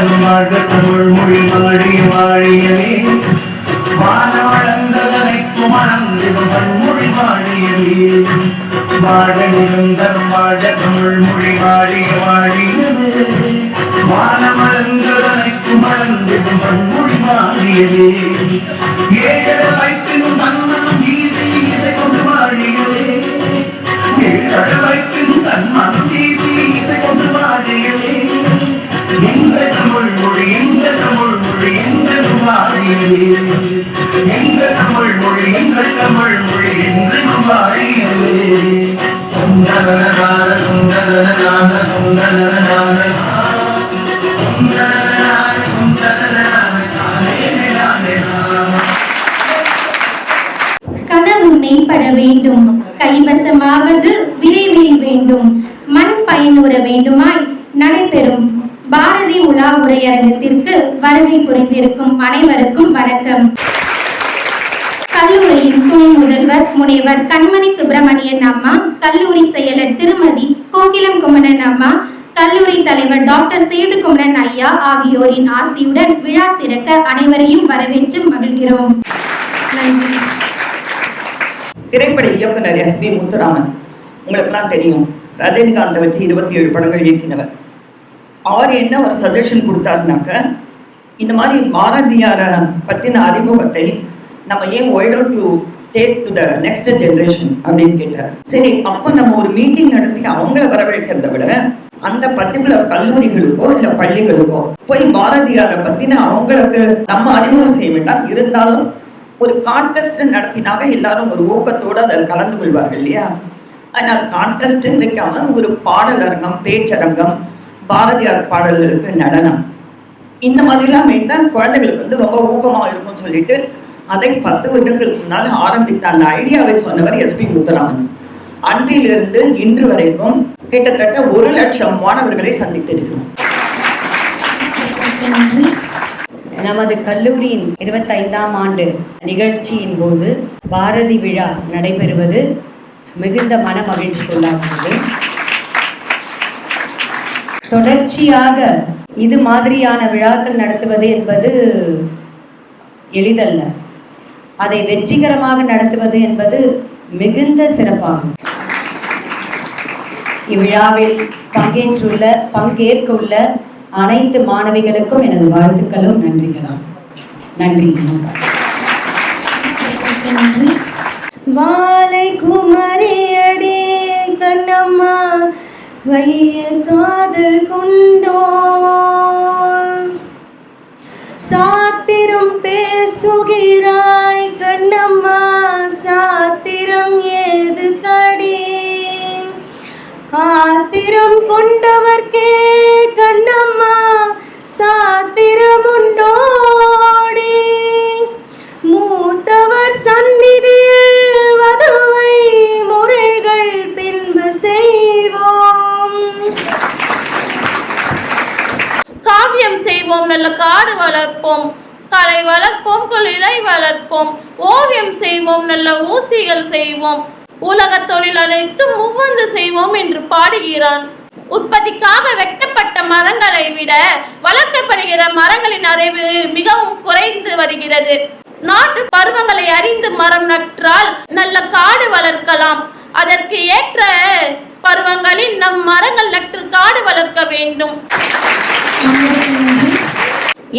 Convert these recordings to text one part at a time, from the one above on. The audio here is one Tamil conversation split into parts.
வாழ்க தமிழ் மொழி வாழி வாழியவே வாழ வளர்ந்ததனைக்கும் மணந்திடும் பன்மொழி வாழியவே தமிழ் மொழி வாழ பன்மொழி ஏழர தன்மனம் வீசி இசை கொண்டு வாழியவே ஏழர தன்மனம் வீசி இசை கொண்டு தமிழ் மொழி எங்கள் தமிழ் மொழி கனவு மேம்பட வேண்டும். கைவசமாவது விரைவில் வேண்டும். மண் பயனுற வேண்டுமாய் நடைபெறும் உரையரங்கத்திற்கு வருகை புரிந்திருக்கும் அனைவருக்கும் வணக்கம். கல்லூரியின் துணை முதல்வர் முனைவர் கண்மணி சுப்பிரமணியன் அம்மா கல்லூரி செயலர் திருமதி கோகிலம் குமணன் அம்மா கல்லூரி தலைவர் டாக்டர் சேது குமரன் ஐயா ஆகியோரின் ஆசியுடன் விழா சிறக்க அனைவரையும் வரவேற்று மகிழ்கிறோம். நன்றி. திரைப்பட இயக்குனர் எஸ் பி முத்துராமன். உங்களுக்கெல்லாம் தெரியும். ரஜினிகாந்தை வச்சு இருபத்தி ஏழு படங்கள் இயக்கினவர். அவர் என்ன ஒரு சஜஷன் கொடுத்தாருனாக்க இந்த மாதிரி பாரதியாரை பற்றின அறிமுகத்தை நம்ம ஏன் white out to take to the next generation அப்படின்னு கேட்டார். சரி அப்போ நம்ம ஒரு மீட்டிங் நடத்தி அவங்கள வரவழைக்கிறத விட அந்த பர்டிகுலர் கல்லூரிகளுக்கோ இல்ல பள்ளிகளுக்கோ போய் பாரதியாரை பத்தின அவங்களுக்கு நம்ம அறிமுகம் செய்ய வேண்டாம். இருந்தாலும் ஒரு கான்டெஸ்ட் நடத்தினாக எல்லாரும் ஒரு ஊக்கத்தோடு அதில் கலந்து கொள்வார்கள் இல்லையா? ஆனால் கான்டெஸ்ட்னு வைக்காம ஒரு பாடலரங்கம் பேச்சரங்கம் பாரதியார் பாடல்களுக்கு நடனம். இந்த மாதிரிலாம் வைத்தால் குழந்தைகளுக்கு வந்து ரொம்ப ஊக்கமாக இருக்கும்னு சொல்லிட்டு அதை பத்து வருடங்களுக்கு முன்னால் ஆரம்பித்த அந்த ஐடியாவை சொன்னவர் எஸ்பி முத்துராமன். அன்றிலிருந்து இன்று வரைக்கும் கிட்டத்தட்ட ஒரு லட்சம் மாணவர்களை சந்தித்திருக்கிறோம் நமது கல்லூரியின் இருபத்தைந்தாம் ஆண்டு நிகழ்ச்சியின் போது பாரதி விழா நடைபெறுவது மிகுந்த மன மகிழ்ச்சிக்குள்ளாகிறது தொடர்ச்சியாக இது மாதிரியான விழாக்கள் நடத்துவது என்பது எளிதல்ல. அதை வெற்றிகரமாக நடத்துவது என்பது மிகுந்த சிறப்பாகும். இவ்விழாவில் பங்கேற்றுள்ள பங்கேற்க உள்ள அனைத்து மாணவிகளுக்கும் எனது வாழ்த்துக்களும் நன்றிகளாம் நன்றி வணக்கம். வாலை குமரியடி கண்ணம்மா. வைய காதல் கொண்டோ சாத்திரம் பேசுகிறாய் கண்ணம்மா சாத்திரம் ஏது கடி? ஆத்திரம் கொண்டவர்க்கே கண்ணம்மா சாத்திரம் உண்டோடி. மூத்தவர் சன் நல்ல காடு வளர்ப்போம் கலை வளர்ப்போம் இலை வளர்ப்போம் ஓவியம் செய்வோம் நல்ல ஊசிகள் செய்வோம் உலக தொழில் அனைத்தும் மூவந்து செய்வோம் என்று பாடுகிறான். உற்பத்திக்காக வெட்டப்பட்ட மரங்களை விட வளர்க்கப்படுகிற மரங்களின் அறிவு மிகவும் குறைந்து வருகிறது. நாட்டு பருவங்களை அறிந்து மரம் நற்றால் நல்ல காடு வளர்க்கலாம். அதற்கு ஏற்ற பருவங்களில் நம் மரங்கள் நட்டு காடு வளர்க்க வேண்டும்.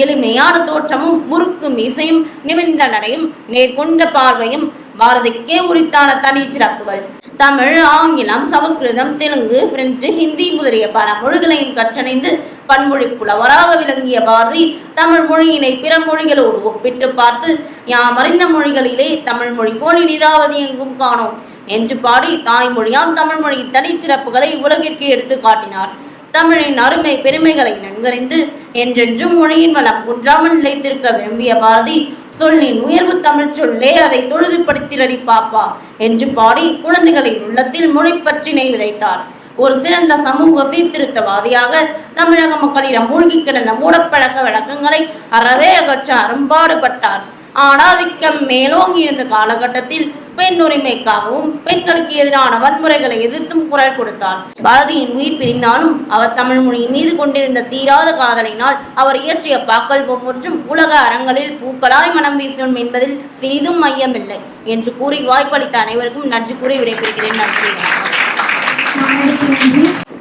எளிமையான தோற்றமும் முறுக்கு மீசையும் நிமிந்த நடையும் நேர்கொண்ட பார்வையும் பாரதிக்கே உரித்தான தனி சிறப்புகள். தமிழ் ஆங்கிலம் சமஸ்கிருதம் தெலுங்கு பிரெஞ்சு ஹிந்தி முதலிய பல மொழிகளையும் கற்றணைந்து பன்மொழி புலவராக விளங்கிய பாரதி தமிழ் மொழியினை பிற மொழிகளோடு ஒப்பிட்டு பார்த்து யாம் அறிந்த மொழிகளிலே தமிழ் மொழி போல் இனிதாவது எங்கும் காணோம் என்று பாடி தாய்மொழியாம் தமிழ் மொழியின் தனிச்சிறப்புகளை உலகிற்கு எடுத்து காட்டினார். தமிழின் அருமை பெருமைகளை நன்கறிந்து என்றென்றும் மொழியின் வளம் குன்றாமல் நிலைத்திருக்க விரும்பிய பாரதி சொல்லின் உயர்வு தமிழ் சொல்லே அதை தொழுதுபடுத்திரடி பாப்பா என்று பாடி குழந்தைகளின் உள்ளத்தில் மொழி பற்றினை விதைத்தார். ஒரு சிறந்த சமூக சீர்திருத்தவாதியாக தமிழக மக்களிடம் மூழ்கி கிடந்த மூடப்பழக்க வழக்கங்களை அறவே அகற்ற அரும்பாடுபட்டார். ஆணாதிக்கம் மேலோங்கி இருந்த காலகட்டத்தில் பெண் உரிமைக்காகவும் பெண்களுக்கு எதிரான வன்முறைகளை எதிர்த்தும் குரல் கொடுத்தார். பாரதியின் உயிர் பிரிந்தாலும் அவர் தமிழ் மொழியின் மீது கொண்டிருந்த தீராத காதலினால் அவர் இயற்றிய பாக்கள் ஒவ்வொன்றும் உலக அரங்களில் பூக்களாய் மனம் வீசும் என்பதில் சிறிதும் மையமில்லை என்று கூறி வாய்ப்பளித்த அனைவருக்கும் நன்றி கூறி விடைபெறுகிறேன். நன்றி.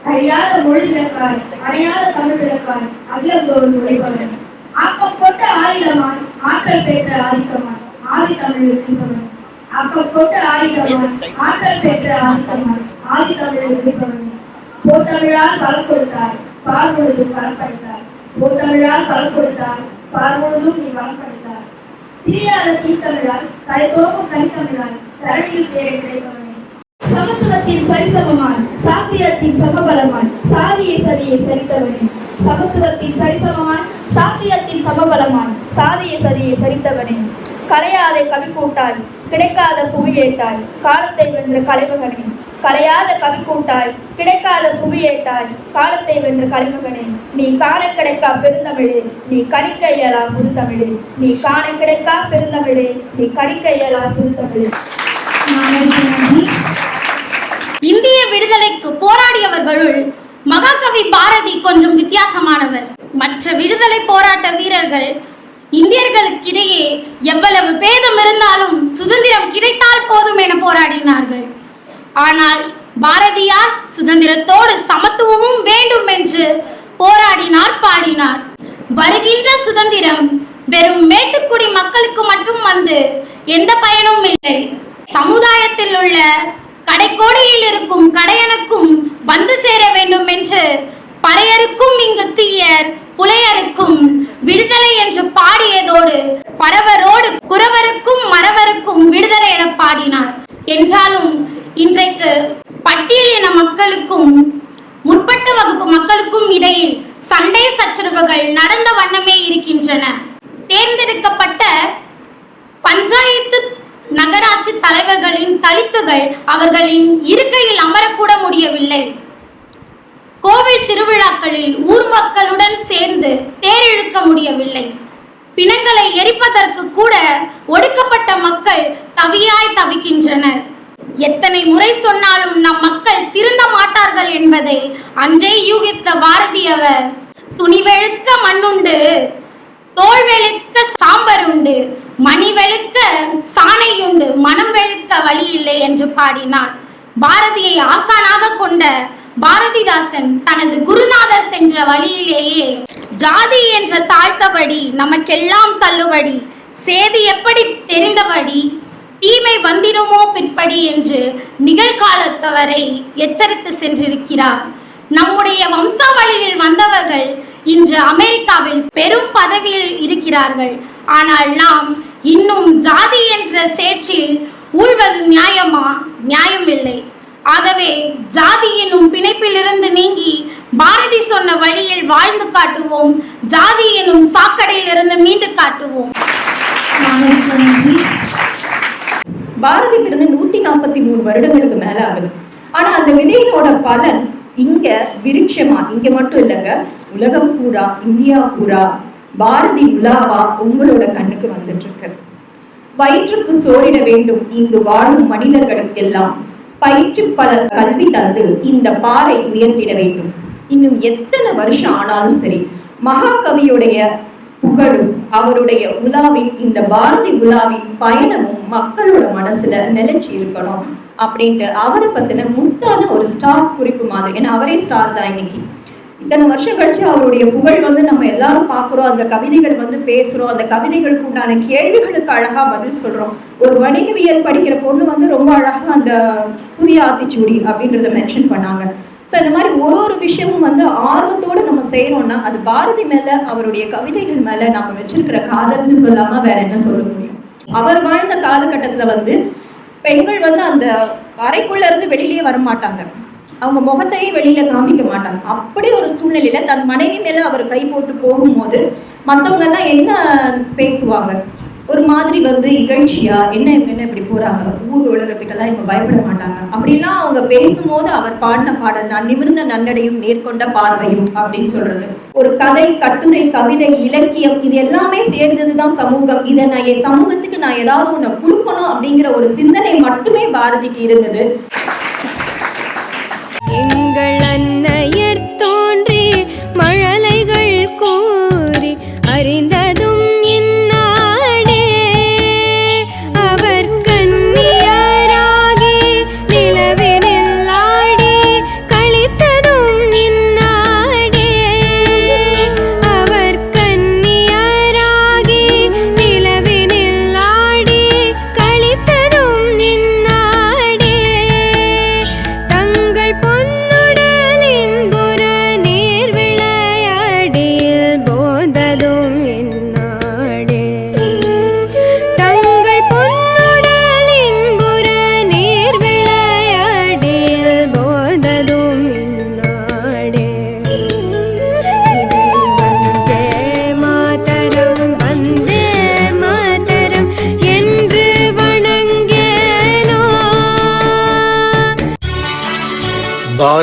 அறியாத மொழி விளக்கார் அறையாத தமிழ் விளக்கார் அகிலத்தோடு ஆக்கம் போட்ட ஆயுதமான் ஆற்றல் பெற்ற ஆதிக்கமான் ஆதி தமிழ் இருப்பவன் ஆக்கம் போட்ட ஆயுதமான் ஆற்றல் பெற்ற ஆதிக்கமான் ஆதி தமிழ் இருப்பவன் போத்தமிழால் பலம் கொடுத்தார் பால் முழுதும் பலம் படைத்தார் போத்தமிழால் பலம் கொடுத்தார் பால் முழுதும் நீ பலம் படைத்தார் திரியாத தீத்தமிழால் தலைதோறும் தனித்தமிழால் தரணியில் தேரை கிடைப்பவனே சமத்துவத்தின் சரிசமமான் சாத்தியத்தின் சமபலமான் சாதியை சதியை சரித்தவனே சமத்துவத்தின் சரிசமமான் சாத்தியத்தின் சமபலமாய். சாதியை சரியை சரித்தவனே. கலையாத கவி கூட்டாய். கிடைக்காத புவியேட்டாய் காலத்தை வென்ற கலைமகனே. கலையாத கவி கூட்டாய். கிடைக்காத புவியேட்டாய் காலத்தை வென்ற கலைமகனே. நீ காண கிடைக்கா பெருந்தமிழே. நீ கணிக்க இயலா புதுத்தமிழே. நீ காண கிடைக்கா பெருந்தமிழே. நீ கணிக்க இயலா புதுத்தமிழே. இந்திய விடுதலைக்கு போராடியவர்களுள் மகாகவி பாரதி கொஞ்சம் வித்தியாசமானவர். மற்ற விடுதலை போராட்ட வீரர்கள் இந்தியர்களுக்கிடையே எவ்வளவு பேதம் இருந்தாலும் சுதந்திரம் கிடைத்தால் போதும் என போராடினார்கள். ஆனால் பாரதியார் சுதந்திரத்தோடு சமத்துவமும் வேண்டும் என்று போராடினார் பாடினார். வருகின்ற சுதந்திரம் வெறும் மேட்டுக்குடி மக்களுக்கு மட்டும் வந்து எந்த பயனும் இல்லை. சமுதாயத்தில் உள்ள கடைக்கோடியில் இருக்கும் கடையனுக்கும் வந்து சேர வேண்டும் என்று பறையருக்கும் இங்கு தீயர் புலையருக்கும் விடுதலை என்று பாடியதோடு பரவரோடு குறவருக்கும் மறவருக்கும் விடுதலை என பாடினார். என்றாலும் இன்றைக்கு பட்டியல் என மக்களுக்கும் முற்பட்ட வகுப்பு மக்களுக்கும் இடையில் சண்டை சச்சரவுகள் நடந்த வண்ணமே இருக்கின்றன. தேர்ந்தெடுக்கப்பட்ட பஞ்சாயத்து நகராட்சி தலைவர்களின் தலித்துகள் அவர்களின் இருக்கையில் அமரக்கூட முடியவில்லை. கோவில் திருவிழாக்களில் ஊர் மக்களுடன் சேர்ந்து தேரிழுக்க முடியவில்லை. பிணங்களை எரிப்பதற்கு கூட ஒடுக்கப்பட்ட மக்கள் தவியாய் தவிக்கின்றனர். எத்தனை முறை சொன்னாலும் நம் மக்கள் திருந்த மாட்டார்கள் என்பதை அன்றே யூகித்த பாரதியவர் துணிவெழுக்க மண்ணுண்டு தோல் வெளுக்க சாம்பர் உண்டு மணி வெளுக்க சாணை உண்டு மனம் வெளுக்க வழி இல்லை என்று பாடினார். பாரதியை ஆசானாக கொண்ட பாரதிதாசன் தனது குருநாதர் சென்ற வழியிலேயே ஜாதி என்ற தாழ்த்தபடி நமக்கெல்லாம் தள்ளுபடி சேதி எப்படி தெரிந்தபடி தீமை வந்திடுமோ பிற்படி என்று நிகழ்காலத்தவரை எச்சரித்து சென்றிருக்கிறார். நம்முடைய வம்சாவளியில் வந்தவர்கள் இன்று அமெரிக்காவில் பெரும் பதவியில் இருக்கிறார்கள். ஆனால் நாம் இன்னும் ஜாதி என்ற சேற்றில் ஊழ்வது நியாயமா? நியாயமில்லை. ஆகவே ஜாதி என்னும் பிணைப்பிலிருந்து நீங்கி பாரதி சொன்ன வழியில் வாழ்ந்து காட்டுவோம் ஜாதி என்னும் சாக்கடையிலிருந்து மீண்டு காட்டுவோம். பாரதி பிறந்து நூத்தி நாற்பத்தி மூணு வருடங்களுக்கு மேல ஆகுது ஆனா அந்த விதையினோட பலன் இங்க விருட்சமா இங்க மட்டும் இல்லைங்க. உலகம் பூரா இந்தியா பூரா பாரதி உலாவா உங்களோட கண்ணுக்கு வந்துட்டு இருக்கு. வயிற்றுக்கு சோறிட வேண்டும் இங்கு வாழும் மனிதர்களுக்கெல்லாம். பயிற்று பல கல்வி தந்து இந்த பாறை உயர்த்திட வேண்டும். இன்னும் எத்தனை வருஷம் ஆனாலும் சரி மகாகவியுடைய புகழும் அவருடைய உலாவின் இந்த பாரதி உலாவின் பயணமும் மக்களோட மனசுல நிலைச்சு இருக்கணும் அப்படின்ட்டு அவரை பத்தின முத்தான ஒரு ஸ்டார் குறிப்பு மாதிரி. ஏன்னா அவரே ஸ்டார் தான் இன்னைக்கு. இத்தனை வருஷம் கழிச்சு அவருடைய புகழ் வந்து நம்ம எல்லாரும் பார்க்குறோம். அந்த கவிதைகள் வந்து பேசுறோம். அந்த கவிதைகளுக்கு உண்டான கேள்விகளுக்கு அழகா பதில் சொல்றோம். ஒரு வணிகவியல் படிக்கிற பொண்ணு வந்து ரொம்ப அழகா அந்த புதிய ஆத்திச்சூடி அப்படின்றத மென்ஷன் பண்ணாங்க. ஸோ இந்த மாதிரி ஒரு ஒரு விஷயமும் வந்து ஆர்வத்தோடு நம்ம செய்யறோம்னா அது பாரதி மேல அவருடைய கவிதைகள் மேல நம்ம வச்சிருக்கிற காதல்னு சொல்லாம வேற என்ன சொல்ல முடியும்? அவர் வாழ்ந்த காலகட்டத்துல வந்து பெண்கள் வந்து அந்த அறைக்குள்ள இருந்து வெளியிலேயே வர மாட்டாங்க அவங்க முகத்தையே வெளியில காமிக்க மாட்டாங்க. அப்படி ஒரு சூழ்நிலையில தன் மனைவி மேல அவர் கை போட்டு போகும்போது மற்றவங்க எல்லாம் என்ன பேசுவாங்க? ஒரு மாதிரி வந்து இகழ்ச்சியா? என்ன இவங்க என்ன இப்படி போறாங்க? ஊர் உலகத்துக்கெல்லாம் இவங்க பயப்பட மாட்டாங்க. அப்படிலாம் அவங்க பேசும்போது அவர் பாடின பாடல் தான். நிமிர்ந்த நன்னடையும் நேர்கொண்ட பார்வையும் அப்படின்னு சொல்றது. ஒரு கதை கட்டுரை கவிதை இலக்கியம் இது எல்லாமே சேர்ந்தது தான் சமூகம். இதை நான் என் சமூகத்துக்கு நான் ஏதாவது ஒண்ணு கொடுக்கணும் அப்படிங்கிற ஒரு சிந்தனை மட்டுமே பாரதிக்கு இருந்தது. எங்கள் அன்னையர் தோன்றி மழலைகள் கூறி அறிந்த